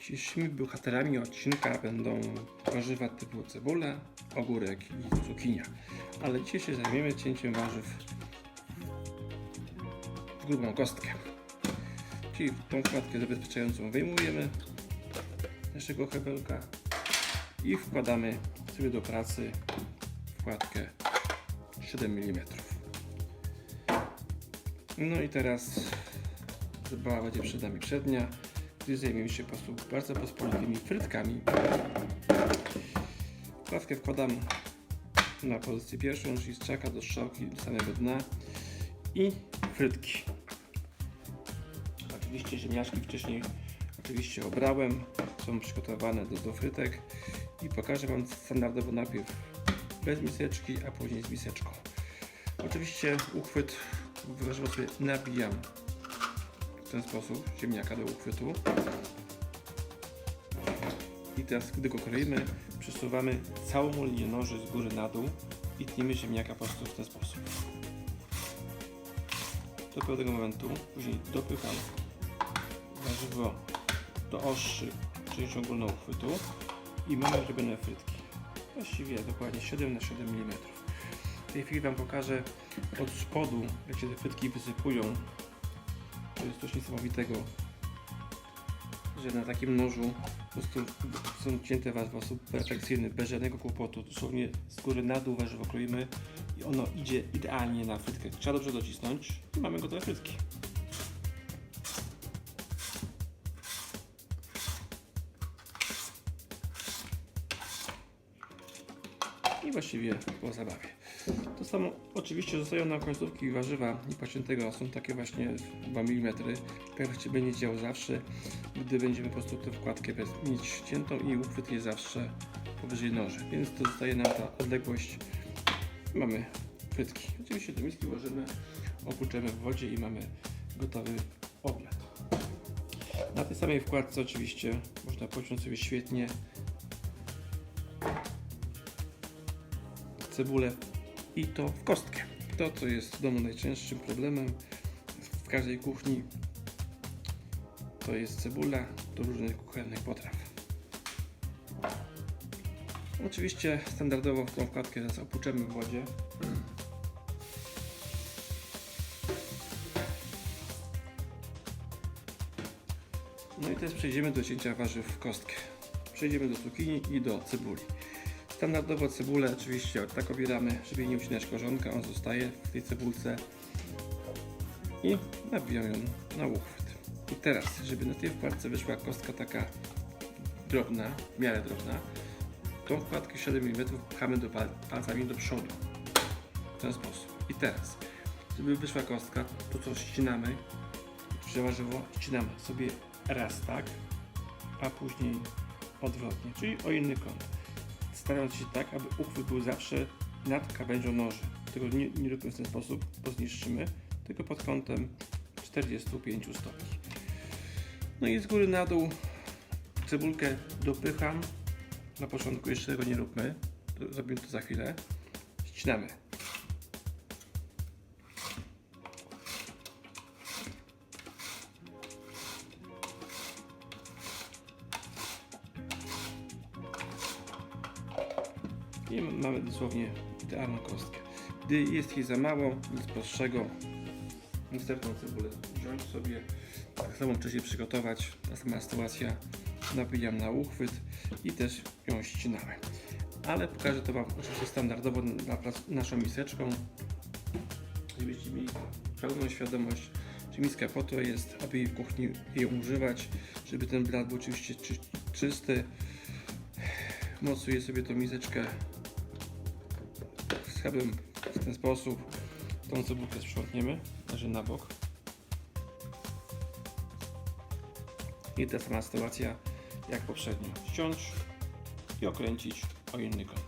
Dzisiejszymi bohaterami odcinka będą warzywa typu cebula, ogórek i cukinia. Ale dzisiaj się zajmiemy cięciem warzyw w grubą kostkę. Czyli tą kładkę zabezpieczającą wyjmujemy naszego hebelka i wkładamy sobie do pracy wkładkę 7 mm. No i teraz zabawa będzie przed nami przednia, gdy zajmiemy się po prostu bardzo pospolitymi frytkami. Klatkę wkładam na pozycję pierwszą, czyli z czaka do strzałki do samego dna i frytki. Oczywiście ziemniaczki wcześniej oczywiście obrałem, są przygotowane do, do frytek i pokażę Wam standardowo najpierw bez miseczki, a później z miseczką. Oczywiście uchwyt wyrażowo sobie nabijam ten sposób ziemniaka do uchwytu. I teraz, gdy go kroimy, przesuwamy całą linię noży z góry na dół i tniemy ziemniaka po prostu w ten sposób. Do pewnego momentu, później dopycham warzywo do ostrzyk częścią ogólną uchwytu i mamy robione frytki. Właściwie dokładnie 7 na 7 mm. W tej chwili Wam pokażę od spodu, jak się te frytki wysypują. To jest coś niesamowitego, że na takim nożu po prostu są cięte w sposób perfekcyjny, bez żadnego kłopotu. Dosłownie z góry na dół warzywo kroimy i ono idzie idealnie na frytkę. Trzeba dobrze docisnąć i mamy gotowe frytki. Właściwie po zabawie. To samo oczywiście zostają nam końcówki warzywa niepociętego, są takie właśnie 2 mm. Tak się będzie działo zawsze, gdy będziemy po prostu tę wkładkę bez mieć ściętą i uchwyt jest zawsze powyżej noży, więc to zostaje nam ta odległość. Mamy frytki. Oczywiście do miski włożymy, opłuczemy w wodzie i mamy gotowy obiad. Na tej samej wkładce oczywiście można pociąć sobie świetnie cebulę i to w kostkę. To, co jest w domu najczęstszym problemem w każdej kuchni, to jest cebula do różnych kuchennych potraw. Oczywiście standardowo tą wkładkę teraz opłuczemy w wodzie. No i teraz przejdziemy do cięcia warzyw w kostkę. Przejdziemy do cukinii i do cebuli. Standardowo cebulę oczywiście tak obieramy, żeby nie ucinać korzonka, on zostaje w tej cebulce i nabijam ją na uchwyt. I teraz, żeby na tej wkładce wyszła kostka taka drobna, w miarę drobna, tą wkładkę 7 mm pchamy do pal palcami do przodu. W ten sposób. I teraz, żeby wyszła kostka, to co ścinamy, że warzywo ścinamy sobie raz tak, a później odwrotnie, czyli o inny kąt starając się tak, aby uchwyt był zawsze nad krawędzią noży. Tego nie, nie róbmy w ten sposób, bo zniszczymy, tylko pod kątem 45 stopni. No i z góry na dół cebulkę dopycham. Na początku jeszcze tego nie róbmy, zrobimy to za chwilę. Ścinamy. I mamy dosłownie idealną kostkę. Gdy jest jej za mało, nic prostszego, następną cebulę wziąć sobie, tak samo wcześniej przygotować, sama sytuacja, nabijam na uchwyt i też ją ścinamy. Ale pokażę to Wam oczywiście standardowo na naszą miseczką, żebyście mieli pełną świadomość, że miska po to jest, aby jej w kuchni ją używać, żeby ten blat był oczywiście czy, czysty. Mocuję sobie tą miseczkę schebem w ten sposób. Tą cebulkę sprzątniemy, leży na bok. I ta sama sytuacja jak poprzednio. Ściąć i okręcić o inny kąt.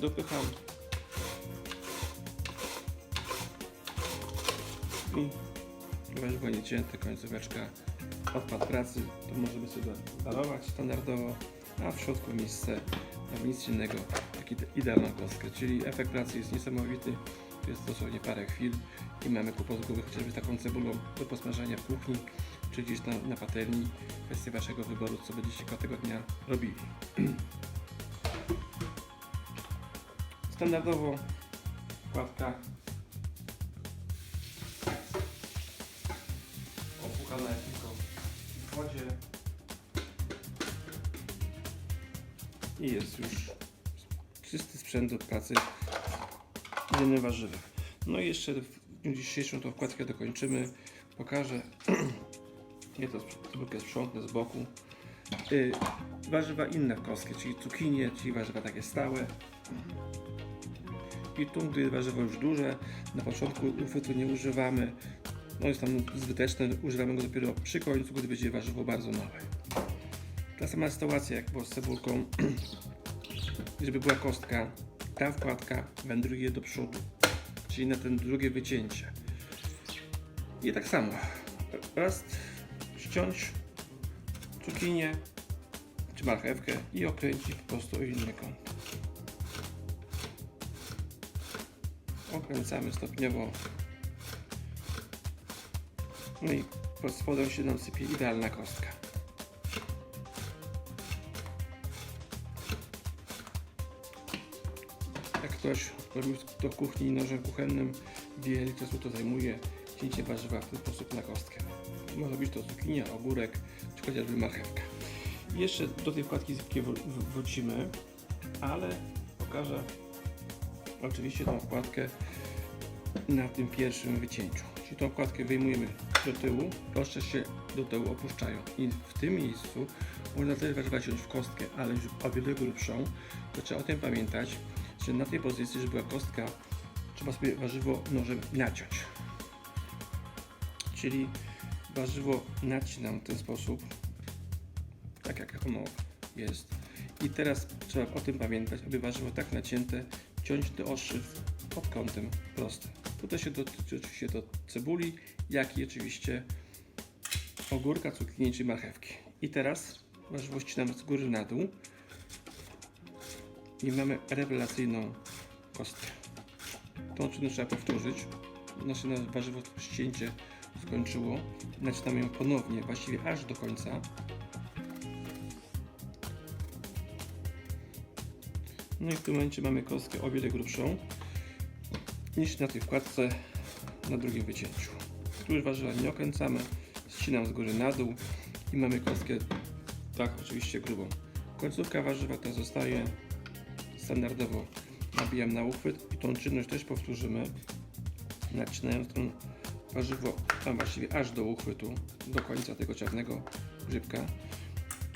Dopycham i weźmy niecięte końcóweczka odpad pracy, to możemy sobie darować standardowo, a w środku miejsce nic innego tak ide- idealną kostkę, czyli efekt pracy jest niesamowity. To jest dosłownie parę chwil i mamy kłopot z głowy chociażby taką cebulą do posmażenia w kuchni, czy gdzieś na, na patelni. Kwestia Waszego wyboru, co będziecie tego dnia robili. Standardowo kładka opłukana i jest już czysty sprzęt do pracy z jednym warzywem. No i jeszcze w dniu dzisiejszym tą wkładkę dokończymy. Pokażę. Ja to cebulkę sprzątnę z boku. Yy, warzywa inne kostkę, czyli cukinie, czyli warzywa takie stałe. I tu, gdy warzywo już duże, na początku uchwytu nie używamy. No jest tam zbyteczne, używamy go dopiero przy końcu, gdy będzie warzywo bardzo małe. Ta sama sytuacja jak było z cebulką, żeby była kostka, ta wkładka wędruje do przodu, czyli na ten drugie wycięcie. I tak samo, raz ściąć cukinię czy marchewkę i okręcić po prostu o inny kąt. Okręcamy stopniowo. No i pod spodem się nam sypie idealna kostka. Ktoś robił to w kuchni nożem kuchennym, wie ile czasu to zajmuje cięcie warzywa w ten sposób na kostkę. Może być to cukinia, ogórek, czy chociażby marchewka. Jeszcze do tej wkładki wr- wrócimy, ale pokażę oczywiście tą wkładkę na tym pierwszym wycięciu. Czyli tą wkładkę wyjmujemy do tyłu, proszcze się do tyłu opuszczają. I w tym miejscu można też warzywa ciąć w kostkę, ale już o wiele grubszą, to trzeba o tym pamiętać, na tej pozycji, żeby była kostka, trzeba sobie warzywo nożem naciąć. Czyli warzywo nacinam w ten sposób, tak jak ono jest. I teraz trzeba o tym pamiętać, aby warzywo tak nacięte ciąć do ostrzyw pod kątem prostym. Tutaj się dotyczy oczywiście to cebuli, jak i oczywiście ogórka, cukinii czy marchewki. I teraz warzywo ścinamy z góry na dół i mamy rewelacyjną kostkę. Tą czynność trzeba powtórzyć. Nasze na- warzywo ścięcie skończyło. Nacinamy ją ponownie, właściwie aż do końca. No i w tym momencie mamy kostkę o wiele grubszą niż na tej wkładce na drugim wycięciu. Tu już warzywa nie okręcamy, ścinam z góry na dół i mamy kostkę tak oczywiście grubą. Końcówka warzywa ta zostaje standardowo nabijam na uchwyt i tą czynność też powtórzymy. Nacinając to warzywo a właściwie aż do uchwytu do końca tego czarnego grzybka.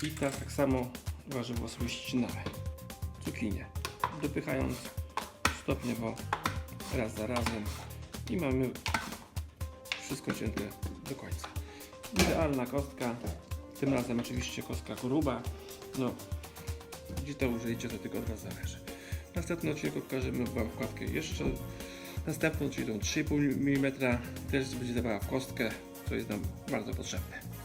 I tak, tak samo warzywo sobie ścinamy cukinię dopychając stopniowo raz za razem i mamy wszystko cięte do końca. Idealna kostka, tym razem oczywiście kostka gruba, no gdzie to użyjecie to tylko od Was zależy. W następnym odcinku pokażemy Wam wkładkę jeszcze następną, czyli tą 3,5 mm, też będzie dawała w kostkę, co jest nam bardzo potrzebne.